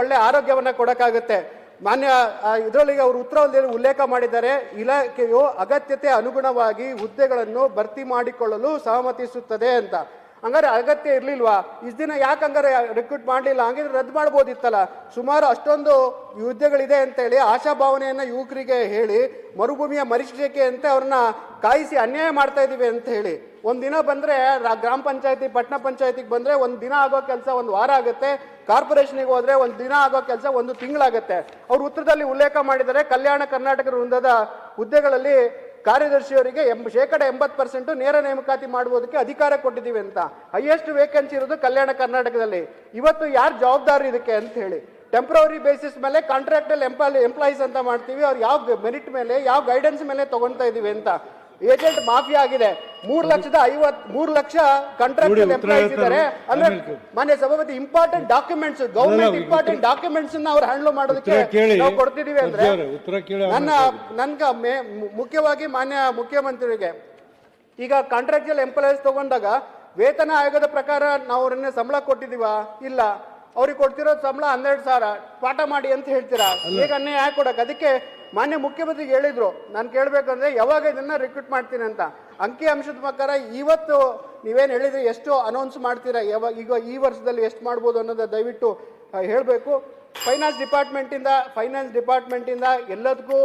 ಒಳ್ಳೆ ಆರೋಗ್ಯವನ್ನು ಕೊಡೋಕ್ಕಾಗುತ್ತೆ. ಮಾನ್ಯ ಇದರಲ್ಲಿ ಅವರು ಉತ್ತರದಲ್ಲಿ ಉಲ್ಲೇಖ ಮಾಡಿದ್ದಾರೆ. ಇಲಾಖೆಯು ಅಗತ್ಯತೆ ಅನುಗುಣವಾಗಿ ಹುದ್ದೆಗಳನ್ನು ಭರ್ತಿ ಮಾಡಿಕೊಳ್ಳಲು ಸಹಮತಿಸುತ್ತದೆ ಅಂತ. ಹಂಗಾರೆ ಅಗತ್ಯ ಇರಲಿಲ್ವಾ? ಇಷ್ಟು ದಿನ ಯಾಕೆ ಹಂಗಾರೆ ರಿಕ್ರೂಟ್ ಮಾಡಲಿಲ್ಲ? ಹಂಗಿದ್ರೆ ರದ್ದು ಮಾಡ್ಬೋದಿತ್ತಲ್ಲ. ಸುಮಾರು ಅಷ್ಟೊಂದು ಹುದ್ದೆಗಳಿದೆ ಅಂತೇಳಿ ಆಶಾಭಾವನೆಯನ್ನ ಯುವಕರಿಗೆ ಹೇಳಿ, ಮರುಭೂಮಿಯ ಮರಿಷಿಕೆ ಅಂತ ಅವ್ರನ್ನ ಕಾಯಿಸಿ ಅನ್ಯಾಯ ಮಾಡ್ತಾ ಇದೀವಿ ಅಂತ ಹೇಳಿ. ಒಂದ್ ದಿನ ಬಂದ್ರೆ ಗ್ರಾಮ ಪಂಚಾಯತಿ, ಪಟ್ಟಣ ಪಂಚಾಯತಿಗೆ ಬಂದ್ರೆ ಒಂದು ದಿನ ಆಗೋ ಕೆಲಸ ಒಂದು ವಾರ ಆಗುತ್ತೆ. ಕಾರ್ಪೊರೇಷನ್ಗೆ ಹೋದರೆ ಒಂದು ದಿನ ಆಗೋ ಕೆಲಸ ಒಂದು ತಿಂಗಳಾಗುತ್ತೆ. ಅವ್ರು ಉತ್ತರದಲ್ಲಿ ಉಲ್ಲೇಖ ಮಾಡಿದರೆ ಕಲ್ಯಾಣ ಕರ್ನಾಟಕ ವೃಂದದ ಹುದ್ದೆಗಳಲ್ಲಿ ಕಾರ್ಯದರ್ಶಿಯವರಿಗೆ ಎಂಬ ಶೇಕಡ ಎಂಬತ್ತು ಪರ್ಸೆಂಟು ನೇರ ನೇಮಕಾತಿ ಮಾಡುವುದಕ್ಕೆ ಅಧಿಕಾರ ಕೊಟ್ಟಿದ್ದೀವಿ ಅಂತ. ಹೈಯೆಸ್ಟ್ ವೇಕೆನ್ಸಿ ಇರೋದು ಕಲ್ಯಾಣ ಕರ್ನಾಟಕದಲ್ಲಿ. ಇವತ್ತು ಯಾರು ಜವಾಬ್ದಾರಿ ಇದಕ್ಕೆ ಅಂತ ಹೇಳಿ. ಟೆಂಪ್ರವರಿ ಬೇಸಿಸ್ ಮೇಲೆ ಕಾಂಟ್ರಾಕ್ಟಲ್ ಎಂಪ್ಲಾಯ್ ಎಂಪ್ಲಾಯೀಸ್ ಅಂತ ಮಾಡ್ತೀವಿ. ಅವ್ರು ಯಾವ ಮೆರಿಟ್ ಮೇಲೆ, ಯಾವ ಗೈಡೆನ್ಸ್ ಮೇಲೆ ತೊಗೊಳ್ತಾ ಇದೀವಿ ಅಂತ. ಏಜೆಂಟ್ ಮಾಫಿಯಾ ಆಗಿದೆ. ಮೂರ್ ಲಕ್ಷದ ಐವತ್ ಮೂರ್ ಲಕ್ಷ ಕಾಂಟ್ರಾಕ್ಟ್ ಎಂಪ್ಲಾಯ್ಸ್ ಇದ್ದಾರೆ. ಅಂದ್ರೆ ಮಾನ್ಯ ಸಭಾಪತಿ important documents government important documents ಅವ್ರು ಹ್ಯಾಂಡಲ್ ಮಾಡೋದಕ್ಕೆ ನಾವು ಕೊಡ್ತಿದೀವಿ ಅಂದ್ರೆ ನನ್ನ ನನ್ಗ ಮುಖ್ಯವಾಗಿ ಮಾನ್ಯ ಮುಖ್ಯಮಂತ್ರಿಗೆ ಈಗ ಕಾಂಟ್ರಾಕ್ಚುಯಲ್ ಎಂಪ್ಲಾಯೀಸ್ ತಗೊಂಡಾಗ ವೇತನ ಆಯೋಗದ ಪ್ರಕಾರ ನಾವು ಅವ್ರನ್ನ ಸಂಬಳ ಕೊಟ್ಟಿದೀವ ಇಲ್ಲ. ಅವ್ರಿಗೆ ಕೊಡ್ತಿರೋ ಸಂಬಳ ಹನ್ನೆರಡು ಸಾವಿರ. ಪಾಠ ಮಾಡಿ ಅಂತ ಹೇಳ್ತೀರಾ? ಈಗ ಅನ್ಯಾಯ ಯಾಕೆ ಕೊಡಕ್ ಅದಕ್ಕೆ ಮಾನ್ಯ ಮುಖ್ಯಮಂತ್ರಿಗೆ ಹೇಳಿದ್ರು. ನಾನು ಕೇಳಬೇಕಂದ್ರೆ ಯಾವಾಗ ಇದನ್ನ ರಿಕ್ರೂಟ್ ಮಾಡ್ತೀನಿ ಅಂತ. ಅಂಕಿ ಅಂಶದ ಪ್ರಕಾರ ಇವತ್ತು ನೀವೇನು ಹೇಳಿದ್ರಿ ಎಷ್ಟು ಅನೌನ್ಸ್ ಮಾಡ್ತೀರಾ. ಯಾವಾಗ ಈಗ ಈ ವರ್ಷದಲ್ಲಿ ಎಷ್ಟು ಮಾಡ್ಬೋದು ಅನ್ನೋದು ದಯವಿಟ್ಟು ಹೇಳಬೇಕು. ಫೈನಾನ್ಸ್ ಡಿಪಾರ್ಟ್ಮೆಂಟಿಂದ ಫೈನಾನ್ಸ್ ಡಿಪಾರ್ಟ್ಮೆಂಟಿಂದ ಎಲ್ಲದಕ್ಕೂ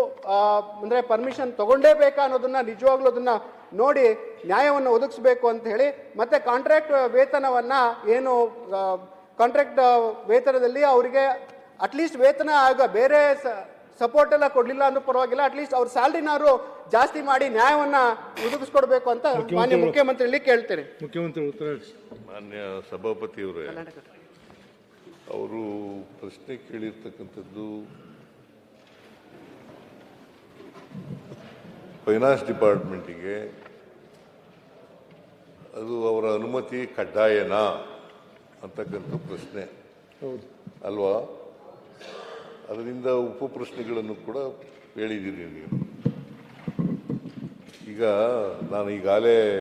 ಅಂದರೆ ಪರ್ಮಿಷನ್ ತಗೊಂಡೇ ಬೇಕಾ ಅನ್ನೋದನ್ನು ನಿಜವಾಗ್ಲೂ ಅದನ್ನು ನೋಡಿ ನ್ಯಾಯವನ್ನು ಒದಗಿಸ್ಬೇಕು ಅಂತ ಹೇಳಿ ಮತ್ತು ಕಾಂಟ್ರಾಕ್ಟ್ ವೇತನವನ್ನು ಏನು ಕಾಂಟ್ರಾಕ್ಟ್ ವೇತನದಲ್ಲಿ ಅವರಿಗೆ ಅಟ್ಲೀಸ್ಟ್ ವೇತನ ಆಗ ಬೇರೆ ಸಪೋರ್ಟ್ ಎಲ್ಲ ಕೊಡಲಿಲ್ಲ ಅಂದ್ರೂ ಪರವಾಗಿಲ್ಲ ಅಟ್ಲೀಸ್ಟ್ ಅವ್ರ ಸ್ಯಾಲ್ರಿನಾರು ಜಾಸ್ತಿ ಮಾಡಿ ನ್ಯಾಯವನ್ನ ಒದಗಿಸ್ಕೊಡ್ಬೇಕು ಅಂತ ಮಾನ್ಯ ಮುಖ್ಯಮಂತ್ರಿಯಲ್ಲಿ ಕೇಳ್ತೇನೆ. ಮುಖ್ಯಮಂತ್ರಿ ಉತ್ತರ ಮಾನ್ಯ ಮಾನ್ಯ ಸಭಾಪತಿಯವರೇ ಅವರು ಪ್ರಶ್ನೆ ಕೇಳಿರ್ತಕ್ಕಂಥದ್ದು ಫೈನಾನ್ಸ್ ಡಿಪಾರ್ಟ್ಮೆಂಟಿಗೆ ಅದು ಅವರ ಅನುಮತಿ ಕಡ್ಡಾಯನಾ? ಅಂತಕ್ಕಂಥ ಪ್ರಶ್ನೆ. ಹೌದು. ಅಲ್ವಾ? ಅದರಿಂದ ಉಪ ಪ್ರಶ್ನೆಗಳನ್ನು ಕೂಡ ಹೇಳಿದ್ದೀರಿ ನೀವು. ಈಗ ನಾನು ಈಗಾಗಲೇ